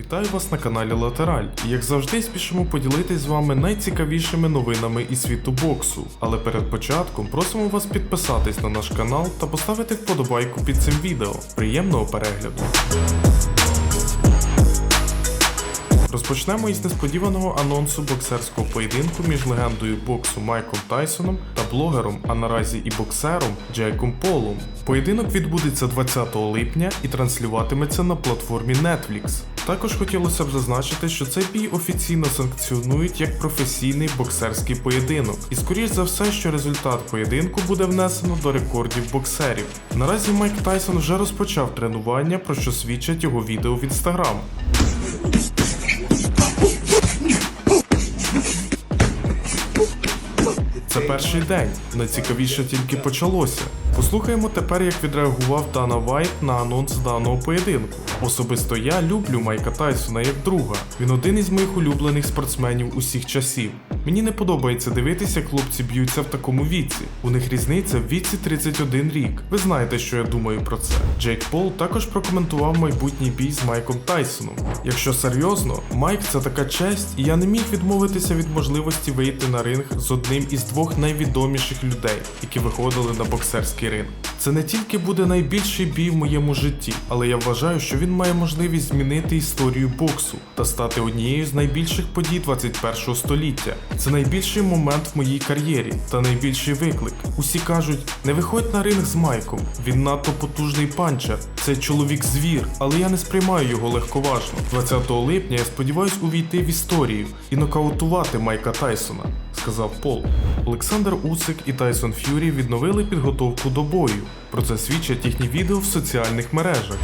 Вітаю вас на каналі Латераль. Як завжди, спішимо поділитись з вами найцікавішими новинами із світу боксу. Але перед початком просимо вас підписатись на наш канал та поставити вподобайку під цим відео. Приємного перегляду! Розпочнемо із несподіваного анонсу боксерського поєдинку між легендою боксу Майком Тайсоном та блогером, а наразі і боксером Джейком Полом. Поєдинок відбудеться 20 липня і транслюватиметься на платформі Netflix. Також хотілося б зазначити, що цей бій офіційно санкціонують як професійний боксерський поєдинок, і скоріш за все, що результат поєдинку буде внесено до рекордів боксерів. Наразі Майк Тайсон вже розпочав тренування, про що свідчать його відео в інстаграм. Це перший день. Найцікавіше тільки почалося. Послухаємо тепер, як відреагував Дана Вайт на анонс даного поєдинку. Особисто я люблю Майка Тайсона як друга. Він один із моїх улюблених спортсменів усіх часів. Мені не подобається дивитися, хлопці б'ються в такому віці. У них різниця в віці 31 рік. Ви знаєте, що я думаю про це. Джейк Пол також прокоментував майбутній бій з Майком Тайсоном. Якщо серйозно, Майк це така честь, і я не міг відмовитися від можливості вийти на ринг з одним із двох найвідоміших людей, які виходили на боксерський ринг. Це не тільки буде найбільший бій в моєму житті, але я вважаю, що він має можливість змінити історію боксу та стати однією з найбільших подій 21 століття. Це найбільший момент в моїй кар'єрі та найбільший виклик. Усі кажуть, не виходь на ринг з Майком. Він надто потужний панчер. Цей чоловік звір, але я не сприймаю його легковажно. 20 липня я сподіваюсь увійти в історію і нокаутувати Майка Тайсона, сказав Пол. Олександр Усик і Тайсон Ф'юрі відновили підготовку до бою. Про це свідчать їхні відео в соціальних мережах.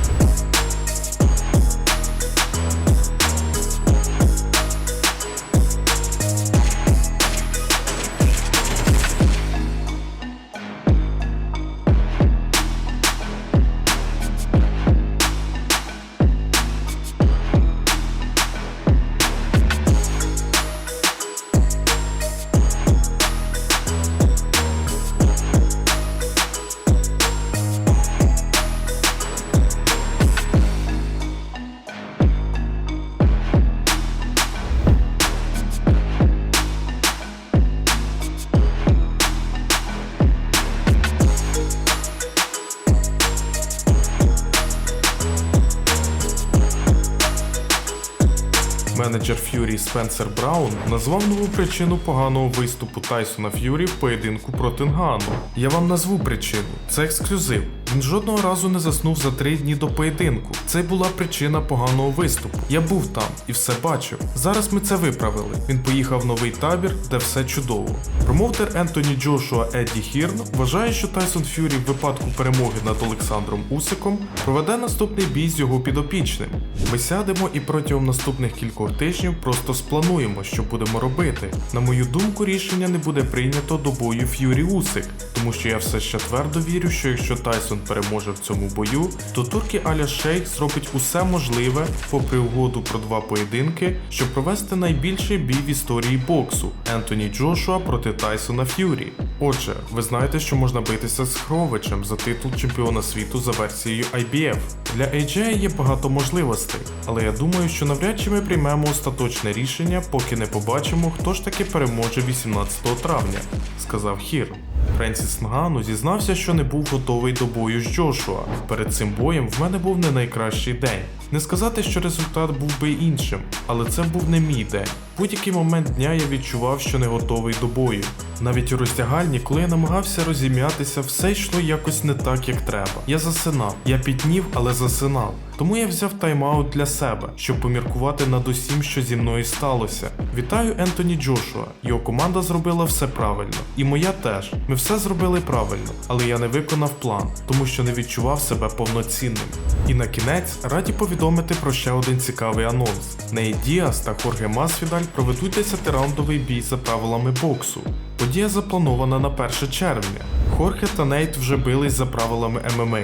Менеджер Ф'юрі Спенсер Браун назвав нову причину поганого виступу Тайсона Ф'юрі в поєдинку проти Нгану. Я вам назву причину. Це ексклюзив. Він жодного разу не заснув за три дні до поєдинку. Це була причина поганого виступу. Я був там і все бачив. Зараз ми це виправили. Він поїхав в новий табір, де все чудово. Промоутер Ентоні Джошуа Едді Хірн вважає, що Тайсон Ф'юрі в випадку перемоги над Олександром Усиком проведе наступний бій з його підопічним. Ми сядемо і протягом наступних кількох тижнів просто сплануємо, що будемо робити. На мою думку, рішення не буде прийнято до бою Ф'юрі Усик, тому що я все ще твердо вірю, що якщо Тайсон переможе в цьому бою, то турки Аля Шейх зробить усе можливе, попри угоду про два поєдинки, щоб провести найбільший бій в історії боксу Ентоні Джошуа проти Тайсона Ф'юрі. Отже, ви знаєте, що можна битися з Хровичем за титул чемпіона світу за версією IBF. Для AJ є багато можливостей, але я думаю, що навряд чи ми приймемо остаточне рішення, поки не побачимо, хто ж таки переможе 18 травня, сказав Хір. Френсіс Нгану зізнався, що не був готовий до бою з Джошуа. Перед цим боєм в мене був не найкращий день. Не сказати, що результат був би іншим, але це був не мій день. Будь-який момент дня я відчував, що не готовий до бою. Навіть у роздягальні, коли я намагався розім'ятися, все йшло якось не так, як треба. Я засинав, я пітнів, але засинав. Тому я взяв тайм-аут для себе, щоб поміркувати над усім, що зі мною сталося. Вітаю Ентоні Джошуа. Його команда зробила все правильно. І моя теж. Ми все зробили правильно, але я не виконав план, тому що не відчував себе повноцінним. І на кінець раді повідомити про ще один цікавий анонс. Нейт Діас та Хорге Масвідаль проведуть 10-раундовий бій за правилами боксу. Подія запланована на 1 червня. Хорхе та Нейт вже бились за правилами ММА.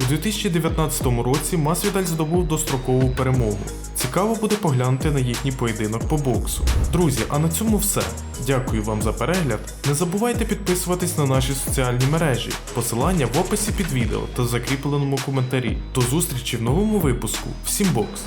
У 2019 році Масвідаль здобув дострокову перемогу. Цікаво буде поглянути на їхній поєдинок по боксу. Друзі, а на цьому все. Дякую вам за перегляд. Не забувайте підписуватись на наші соціальні мережі. Посилання в описі під відео та в закріпленому коментарі. До зустрічі в новому випуску. Всім бокс!